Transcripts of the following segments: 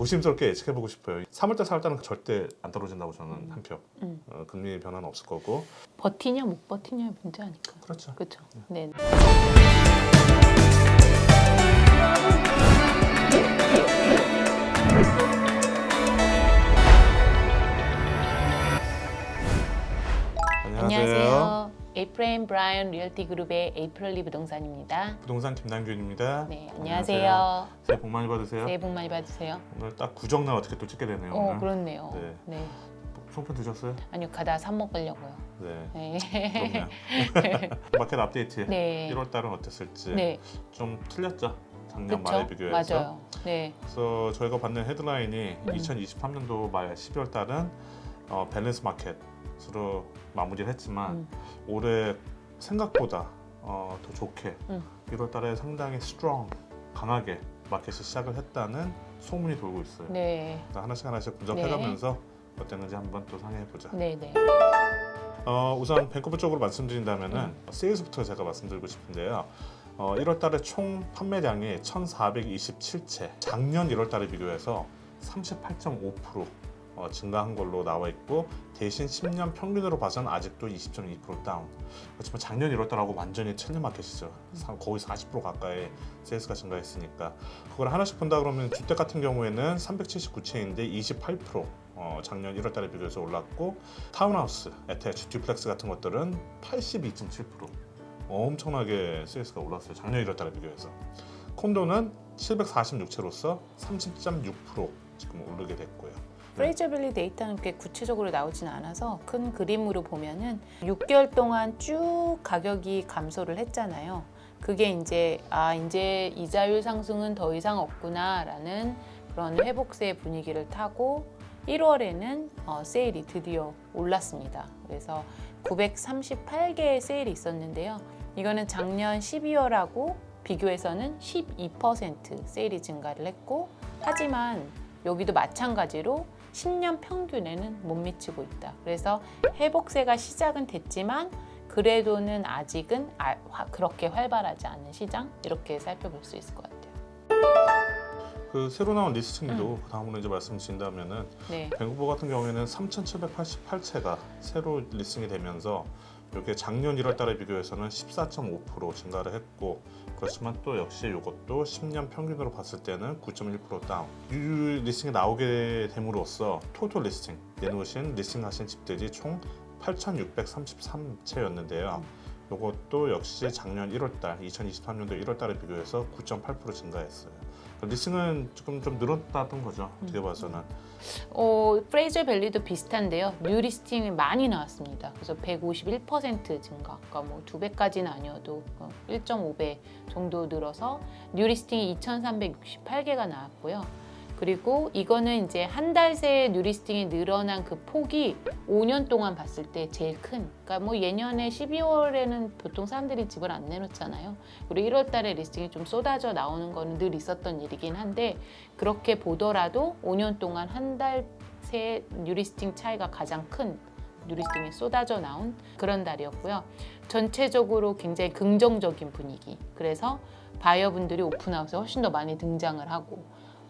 조심스럽게 예측해보고 싶어요. 3월달, 4월달은 절대 안 떨어진다고 저는 한 표. 음. 어, 금리 변화는 없을 거고. 버티냐 못 버티냐의 문제 아닐까. 그렇죠. 그렇죠. 네. 안녕하세요. 에이프레임 브라이언 리얼티 그룹의 에이프럴리 부동산입니다. 부동산 김남균입니다. 네, 안녕하세요. 새해 복 많이 받으세요. 새해 복 많이 받으세요. 오늘 딱 구정날 어떻게 또 찍게 되네요. 어, 오늘. 그렇네요. 네. 네. 송편 드셨어요? 아니요, 가다 사 먹으려고요. 네. 네. 마켓 업데이트. 네. 1월 달은 어땠을지 네. 좀 틀렸죠. 작년 말에. 비교해서. 맞아요. 네. 그래서 저희가 받는 헤드라인이 음. 2023년도 말 12월 달은 어, 밸런스 마켓 으로 마무리를 했지만 음. 올해 생각보다 어, 더 좋게 음. 1월 달에 상당히 스트롱 강하게 마켓이 시작을 했다는 소문이 돌고 있어요. 네. 그러니까 하나씩 하나씩 분석해가면서 어땠는지 한번 또 상의해 보자. 네, 네. 어, 우선 밴쿠버 쪽으로 말씀드린다면은 음. 세일즈부터 제가 말씀드리고 싶은데요. 어, 1월 달에 총 판매량이 1,427채, 작년 1월 달에 비교해서 38.5% 어, 증가한 걸로 나와 있고 대신 10년 평균으로 봐서는 아직도 20.2% 다운. 그렇지만 작년 1월 달하고 완전히 틀린 마켓이죠. 사- 거의 40% 가까이 세일즈가 증가했으니까 그걸 하나씩 본다 그러면 주택 같은 경우에는 379채인데 28% 어, 작년 1월 달에 비교해서 올랐고 타운하우스, 애태치, 듀플렉스 같은 것들은 82.7% 엄청나게 세일스가 올랐어요. 작년 1월 달에 비교해서. 콘도는 746채로서 30.6% 지금 오르게 됐고요. 프레이저빌리 데이터는 꽤 구체적으로 나오진 않아서 큰 그림으로 보면은 6개월 동안 쭉 가격이 감소를 했잖아요. 그게 이제 아 이제 이자율 상승은 더 이상 없구나라는 그런 회복세 분위기를 타고 1월에는 어, 세일이 드디어 올랐습니다. 그래서 938개의 세일이 있었는데요. 이거는 작년 12월하고 비교해서는 12% 세일이 증가를 했고 하지만 여기도 마찬가지로 10년 평균에는 못 미치고 있다. 그래서 회복세가 시작은 됐지만 그래도는 아직은 아- 화- 그렇게 활발하지 않은 시장 이렇게 살펴볼 수 있을 것 같아요. 그 새로 나온 리스팅도 그 다음으로 이제 말씀드린다면은 네, 밴쿠버 같은 경우에는 3,788채가 새로 리스팅이 되면서 이게 작년 1월 달에 비교해서는 14.5% 증가를 했고 그렇지만 또 역시 이것도 10년 평균으로 봤을 때는 9.1% 다운. 이 리스팅이 나오게 됨으로써 토탈 리스팅 내놓으신 리스팅하신 집들이 총 8,633채였는데요. 이것도 역시 작년 1월 달, 2023년도 1월 달에 비교해서 9.8% 증가했어요. 리스팅은 조금 좀 늘었다던 거죠. 어떻게 봐서는. 어, 프레이저 밸리도 비슷한데요. 뉴 리스팅이 많이 나왔습니다. 그래서 151% 증가, 그러니까 뭐두 배까지는 아니어도 1.5배 정도 늘어서 뉴 리스팅이 2,368개가 나왔고요. 그리고 이거는 이제 한 달 새에 뉴 리스팅이 늘어난 그 폭이 5년 동안 봤을 때 제일 큰. 그러니까 뭐 예년에 12월에는 보통 사람들이 집을 안 내놓잖아요. 그리고 1월 달에 리스팅이 좀 쏟아져 나오는 거는 늘 있었던 일이긴 한데 그렇게 보더라도 5년 동안 한 달새 뉴리스팅 차이가 가장 큰 뉴리스팅이 쏟아져 나온 그런 달이었고요. 전체적으로 굉장히 긍정적인 분위기. 그래서 바이어분들이 오픈하우스에 훨씬 더 많이 등장을 하고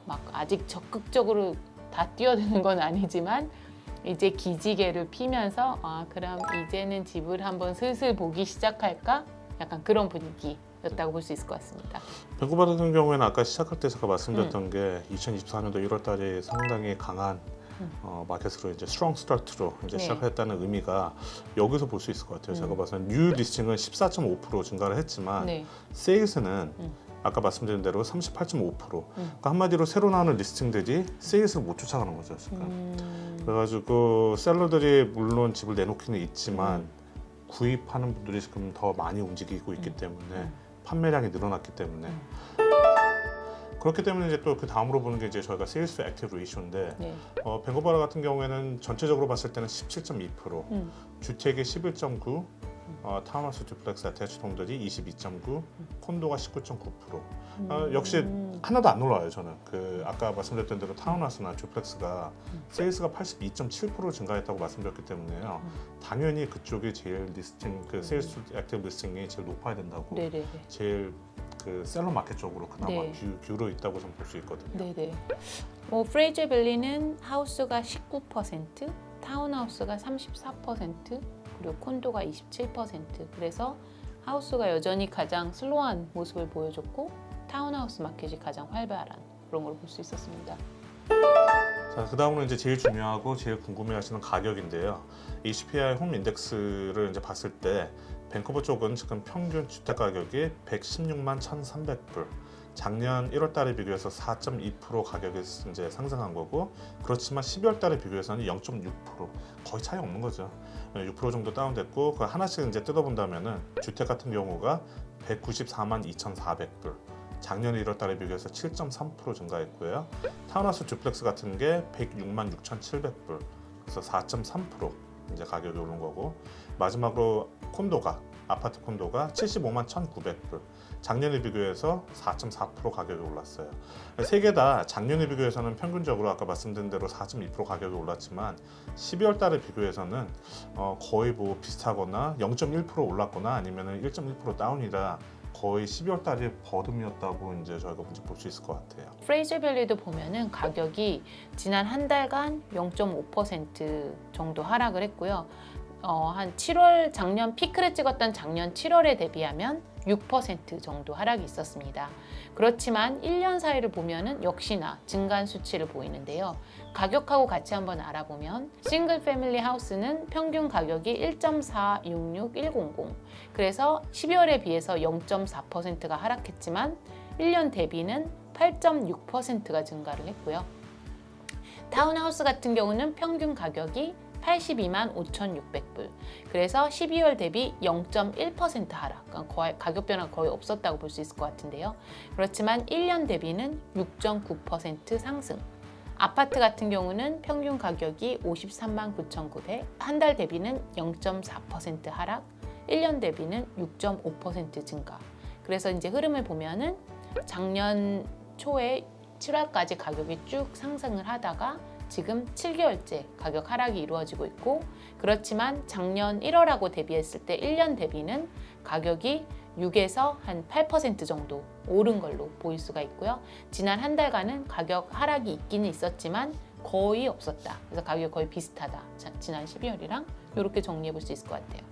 막 아직 적극적으로 다 뛰어드는 건 아니지만 이제 기지개를 피면서 아 그럼 이제는 집을 한번 슬슬 보기 시작할까? 약간 그런 분위기였다고 볼 수 있을 것 같습니다. 밴쿠버 같은 경우에는 아까 시작할 때 제가 말씀드렸던 게 2024년도 1월 달에 상당히 강한 음. 어, 마켓으로 이제 스트롱 스타트로 이제 네. 시작했다는 의미가 여기서 볼 수 있을 것 같아요. 음. 제가 봐서는 뉴 리스팅은 14.5% 증가를 했지만 네. 세일스는 음. 아까 말씀드린 대로 38.5%. 음. 그러니까 한마디로 새로 나오는 리스팅들이 세일스를 못 쫓아가는 거죠 지금. 음, 그래가지고 셀러들이 물론 집을 내놓기는 있지만 음. 구입하는 분들이 지금 더 많이 움직이고 있기 음. 때문에 음. 판매량이 늘어났기 때문에 음. 그렇기 때문에 이제 또 그 다음으로 보는 게 이제 저희가 세일스 액티브 레이쇼인데 네. 어, 밴쿠버 같은 경우에는 전체적으로 봤을 때는 17.2% 음. 주택이 11.9 어, 타운하우스 듀플렉스 아태치 동들이 22.9 콘도가 19.9% 어, 역시 음. 하나도 안 놀라요 저는 그 아까 말씀드렸던 대로 타운하우스나 듀플렉스가 음. 세일스가 82.7% 증가했다고 말씀드렸기 때문에요 음. 당연히 그쪽이 제일 리스팅 그 세일스 액티브 리스팅이 제일 높아야 된다고 네네네. 제일 그 셀러 마켓 쪽으로 그나마 네. 뷰, 뷰로 있다고 좀볼수 있거든요. 네네. 뭐 프레이저 밸리는 하우스가 19%, 타운하우스가 34%, 그리고 콘도가 27%. 그래서 하우스가 여전히 가장 슬로한 모습을 보여줬고 타운하우스 마켓이 가장 활발한 그런 걸 볼 수 있었습니다. 자, 그 다음으로 이제 제일 중요하고 제일 궁금해 하시는 가격인데요. 이 CPI 홈 인덱스를 이제 봤을 때 밴쿠버 쪽은 지금 평균 주택 가격이 116만 1,300불. 작년 1월 달에 비교해서 4.2% 가격이 이제 상승한 거고 그렇지만 12월 달에 비교해서는 0.6% 거의 차이 없는 거죠. 6% 정도 다운됐고 그 하나씩 이제 뜯어본다면은 주택 같은 경우가 194만 2,400불. 작년 1월 달에 비교해서 7.3% 증가했고요. 타운하우스 듀플렉스 같은 게 106만 6,700불. 그래서 4.3% 이제 가격이 오른 거고 마지막으로 콘도가 아파트 콘도가 75만 1,900불. 작년에 비교해서 4.4% 가격이 올랐어요. 세 개 다 작년에 비교해서는 평균적으로 아까 말씀드린 대로 4.2% 가격이 올랐지만 12월 달에 비교해서는 어, 거의 뭐 비슷하거나 0.1% 올랐거나 아니면은 1.1% 다운이라 거의 12월 달이 버듬이었다고 이제 저희가 먼저 볼 수 있을 것 같아요. 프레이저 밸리도 보면은 가격이 지난 한 달간 0.5% 정도 하락을 했고요. 어, 한 7월 작년 피크를 찍었던 작년 7월에 대비하면 6% 정도 하락이 있었습니다. 그렇지만 1년 사이를 보면은 역시나 증가한 수치를 보이는데요. 가격하고 같이 한번 알아보면 싱글 패밀리 하우스는 평균 가격이 1.466100 그래서 12월에 비해서 0.4%가 하락했지만 1년 대비는 8.6%가 증가를 했고요. 타운하우스 같은 경우는 평균 가격이 82만 5,600불. 그래서 12월 대비 0.1% 하락. 그러니까 거의 가격 변화가 거의 없었다고 볼 수 있을 것 같은데요. 그렇지만 1년 대비는 6.9% 상승. 아파트 같은 경우는 평균 가격이 53만 9,900, 한 달 대비는 0.4% 하락, 1년 대비는 6.5% 증가. 그래서 이제 흐름을 보면은 작년 초에 7월까지 가격이 쭉 상승을 하다가 지금 7개월째 가격 하락이 이루어지고 있고 그렇지만 작년 1월하고 대비했을 때 1년 대비는 가격이 6에서 한 8% 정도 오른 걸로 보일 수가 있고요. 지난 한 달간은 가격 하락이 있기는 있었지만 거의 없었다. 그래서 가격이 거의 비슷하다. 자, 지난 12월이랑 이렇게 정리해 볼 수 있을 것 같아요.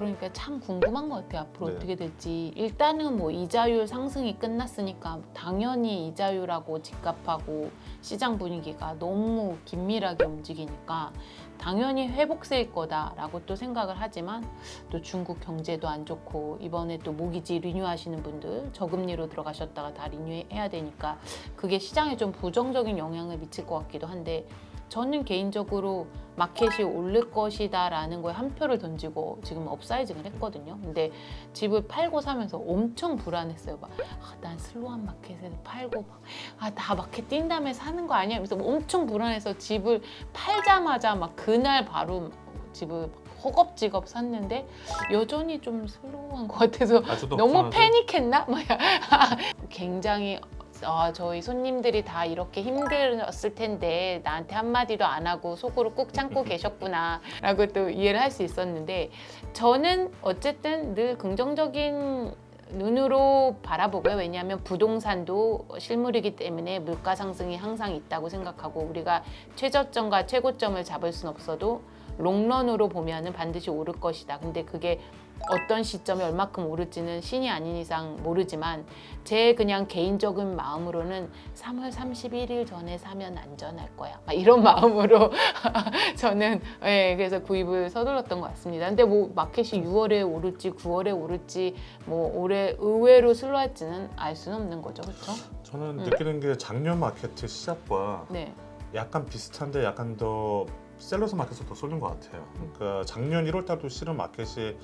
그러니까 참 궁금한 것 같아요. 앞으로 네. 어떻게 될지. 일단은 뭐 이자율 상승이 끝났으니까 당연히 이자율하고 집값하고 시장 분위기가 너무 긴밀하게 움직이니까 당연히 회복세일 거다라고 또 생각을 하지만 또 중국 경제도 안 좋고 이번에 또 모기지 리뉴하시는 분들 저금리로 들어가셨다가 다 리뉴해야 되니까 그게 시장에 좀 부정적인 영향을 미칠 것 같기도 한데 저는 개인적으로 마켓이 오를 것이다 라는 거에 한 표를 던지고 지금 업사이징을 했거든요. 근데 집을 팔고 사면서 엄청 불안했어요. 막, 아, 난 슬로한 마켓에서 팔고, 막, 아, 나 마켓 뛴 다음에 사는 거 아니야? 그래서 엄청 불안해서 집을 팔자마자 막 그날 바로 집을 막 허겁지겁 샀는데 여전히 좀 슬로우한 것 같아서 아직도 너무 없지만 패닉했나? 막 굉장히 아, 저희 손님들이 다 이렇게 힘들었을 텐데 나한테 한마디도 안 하고 속으로 꾹 참고 계셨구나 라고 또 이해를 할 수 있었는데 저는 어쨌든 늘 긍정적인 눈으로 바라보고요. 왜냐하면 부동산도 실물이기 때문에 물가 상승이 항상 있다고 생각하고 우리가 최저점과 최고점을 잡을 순 없어도 롱런으로 보면은 반드시 오를 것이다. 근데 그게 어떤 시점에 얼마큼 오를지는 신이 아닌 이상 모르지만 제 그냥 개인적인 마음으로는 3월 31일 전에 사면 안전할 거야. 막 이런 마음으로 저는 예, 그래서 구입을 서둘렀던 것 같습니다. 근데 뭐 마켓이 6월에 오를지 9월에 오를지 뭐 올해 의외로 슬로할지는 알 수는 없는 거죠. 그렇죠? 저는 음. 느끼는 게 작년 마케트 시작과 네. 약간 비슷한데 약간 더 셀러스 마켓에서 더 쏠린 것 같아요. 그러니까 작년 1월 달도 실은 마켓이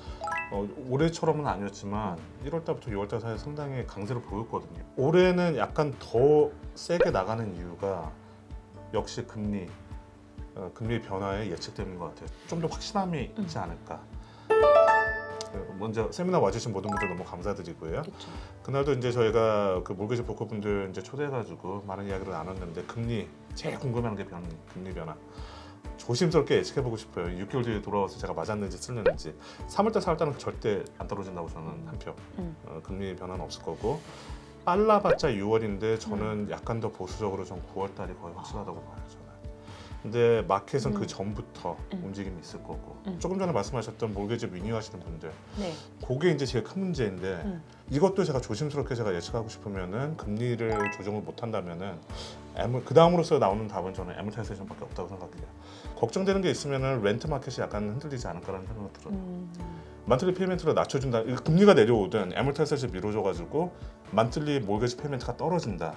어, 올해처럼은 아니었지만 1월 달부터 6월 달 사이에 상당히 강세를 보였거든요. 올해는 약간 더 세게 나가는 이유가 역시 금리 어, 금리 변화에 예측되는 것 같아요. 좀 더 확신함이 있지 않을까. 그 먼저 세미나 와주신 모든 분들 너무 감사드리고요. 그렇죠. 그날도 이제 저희가 그 몰개지 브로커 분들 이제 초대해가지고 많은 이야기를 나눴는데 금리 제일 궁금한 게 변, 금리 변화. 조심스럽게 예측해보고 싶어요. 6개월 뒤에 돌아와서 제가 맞았는지 틀렸는지 3월달, 4월달은 절대 안 떨어진다고 저는 한 표. 음. 어, 금리 변화는 없을 거고 빨라봤자 6월인데 저는 약간 더 보수적으로 좀 9월달이 거의 확실하다고 봐요. 근데 마켓은 음. 그 전부터 음. 움직임이 있을 거고 음. 조금 전에 말씀하셨던 몰개지 리뉴하시는 분들 네. 그게 이제 제일 큰 문제인데 음. 이것도 제가 조심스럽게 제가 예측하고 싶으면은 금리를 조정을 못 한다면은 그 다음으로서 나오는 답은 저는 애물타이제이션밖에 없다고 생각해요. 걱정되는 게 있으면은 렌트 마켓이 약간 흔들리지 않을까라는 생각이 들어요. 음. 만틀리 페이멘트를 낮춰준다. 이 금리가 내려오든 애물타이제이션 미뤄져가지고 만틀리 몰개지 페이멘트가 떨어진다.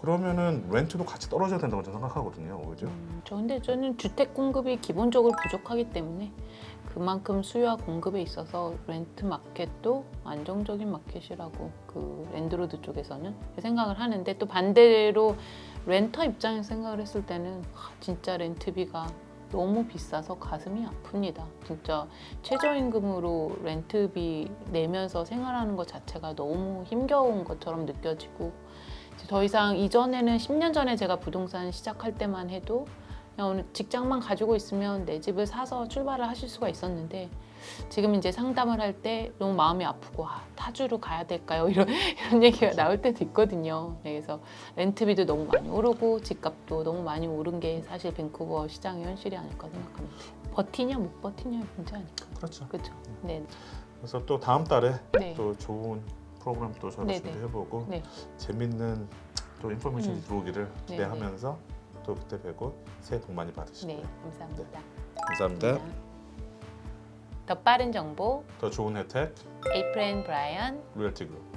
그러면은 렌트도 같이 떨어져야 된다고 저는 생각하거든요. 오히려. 음, 저 근데 저는 주택 공급이 기본적으로 부족하기 때문에 그만큼 수요와 공급에 있어서 렌트 마켓도 안정적인 마켓이라고 그 랜드로드 쪽에서는 생각을 하는데 또 반대로 렌터 입장에서 생각을 했을 때는 아, 진짜 렌트비가 너무 비싸서 가슴이 아픕니다. 진짜 최저임금으로 렌트비 내면서 생활하는 것 자체가 너무 힘겨운 것처럼 느껴지고 더 이상 이전에는 10년 전에 제가 부동산 시작할 때만 해도 그냥 어느 직장만 가지고 있으면 내 집을 사서 출발을 하실 수가 있었는데 지금 이제 상담을 할 때 너무 마음이 아프고 아, 타주로 가야 될까요? 이런 이런 얘기가 나올 때도 있거든요. 네, 그래서 렌트비도 너무 많이 오르고 집값도 너무 많이 오른 게 사실 밴쿠버 시장의 현실이 아닐까 생각합니다. 버티냐 못 버티냐의 문제 아닐까. 그렇죠. 그렇죠. 네. 그래서 또 다음 달에 네. 또 좋은 프로그램 또 저희가 네네. 준비해보고 네. 재밌는 또 인포메이션이 음. 들어오기를. 기대하면서 또 그때 뵈고 새해 복 많이 받으시고요. 네. 감사합니다. 감사합니다. 더 빠른 정보 더 좋은 혜택 에이프렌 브라이언 리얼티 그룹.